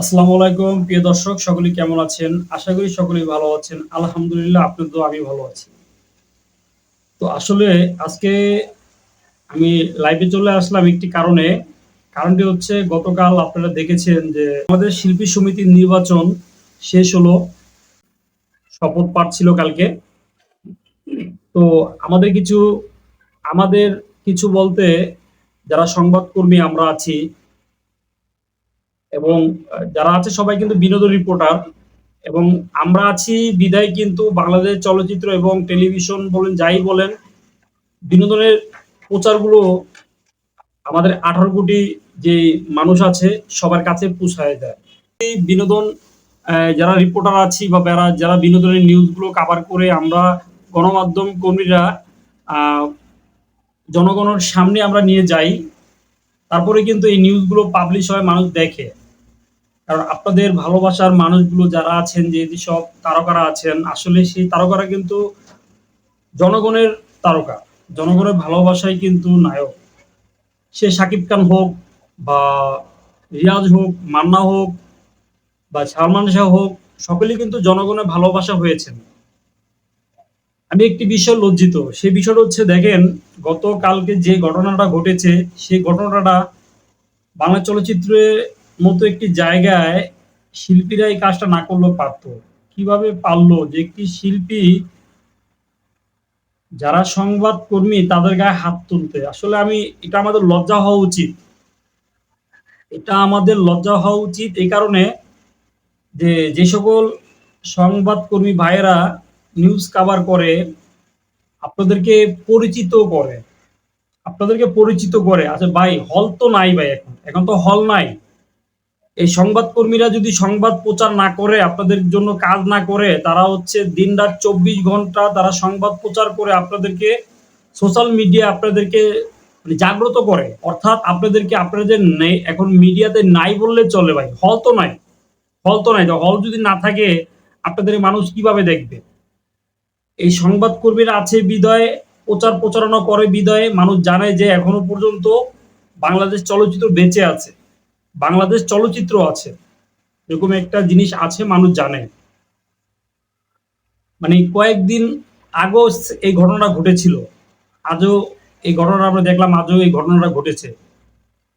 আসসালামু আলাইকুম, প্রিয় দর্শক, সকলেই কেমন আছেন? আশা করি সকলেই ভালো আছেন। আলহামদুলিল্লাহ, আপনার তো আমি ভালো আছি। তো আসলে আজকে আমি লাইভে চলে আসলাম একটি কারণে। কারণটি হচ্ছে, গতকাল আপনারা দেখেছেন যে আমাদের শিল্পী সমিতির নির্বাচন শেষ হলো। শপথ পাঠ ছিল কালকে। তো আমাদের কিছু আমাদের কিছু বলতে যারা সংবাদকর্মী আমরা আছি এবং যারা আছে সবাই কিন্তু বিনোদন রিপোর্টার এবং আমরা আছি, বিদায় কিন্তু বাংলাদেশ চলচ্চিত্র এবং টেলিভিশন বলেন, যাই বলেন, বিনোদনের প্রচারগুলো আমাদের আঠারো কোটি যে মানুষ আছে সবার কাছে পৌঁছায় দেয়। এই বিনোদন যারা রিপোর্টার আছি বা যারা যারা বিনোদনের নিউজগুলো কাভার করে আমরা গণমাধ্যম কর্মীরা জনগণের সামনে আমরা নিয়ে যাই, তারপরে কিন্তু এই নিউজগুলো পাবলিশ হয়, মানুষ দেখে। কারণ আপনাদের ভালোবাসার মানুষগুলো যারা আছেন, যে সব তারকারা আছেন, আসলে সেই তারকারা কিন্তু জনগণের তারকা। জনগণের ভালোবাসাই কিন্তু নায়ক। সে শাকিব খান হোক বা রিয়াজ হোক, মান্না হোক বা সালমান শাহ হোক, সকলেই কিন্তু জনগণের ভালোবাসা হয়েছেন। আমি একটি বিষয় লজ্জিত। সেই বিষয়টা হচ্ছে, দেখেন, গতকালকে যে ঘটনাটা ঘটেছে, সেই ঘটনাটা বাংলা চলচ্চিত্রের মতো একটি জায়গায় শিল্পীরা এই কাজটা না করলেও পারতো। কীভাবে পারল যে একটি শিল্পী যারা সংবাদ কর্মী তাদের গায়ে হাত তুলতে? আসলে আমি, এটা আমাদের লজ্জা হওয়া উচিত। এটা আমাদের লজ্জা হওয়া উচিত এই কারণে যে যে সকল সংবাদকর্মী ভাইয়েরা নিউজ কাভার করে, আপনাদেরকে পরিচিত করে। আপনাদেরকে পরিচিত করে। আচ্ছা ভাই হল তো নাই ভাই এখন। এখন তো হল নাই। এই সংবাদকর্মীরা যদি সংবাদ প্রচার না করে, আপনাদের জন্য কাজ না করে, তারা হচ্ছে দিন রাত চব্বিশ ঘণ্টা তারা সংবাদ প্রচার করে আপনাদেরকে সোশ্যাল মিডিয়া আপনাদেরকে মানে জাগ্রত করে। অর্থাৎ আপনাদেরকে আপনাদের নেই, এখন মিডিয়াতে নাই বললে চলে ভাই হল তো নাই। হল তো নাই হল যদি না থাকে, আপনাদের মানুষ কীভাবে দেখবে? এই সংবাদকর্মীরা আছে বিদয়ে প্রচার প্রচারণা করে বিদয়ে, মানুষ জানে যে এখনও পর্যন্ত বাংলাদেশ চলচ্চিত্র বেঁচে আছে। বাংলাদেশ চলচ্চিত্র আছে। এরকম একটা জিনিস আছে, মানুষ জানে। মানে কয়েকদিন আগেও এই ঘটনাটা ঘটেছিল। আজও এই ঘটনাটা আমরা দেখলাম, আজও এই ঘটনাটা ঘটেছে।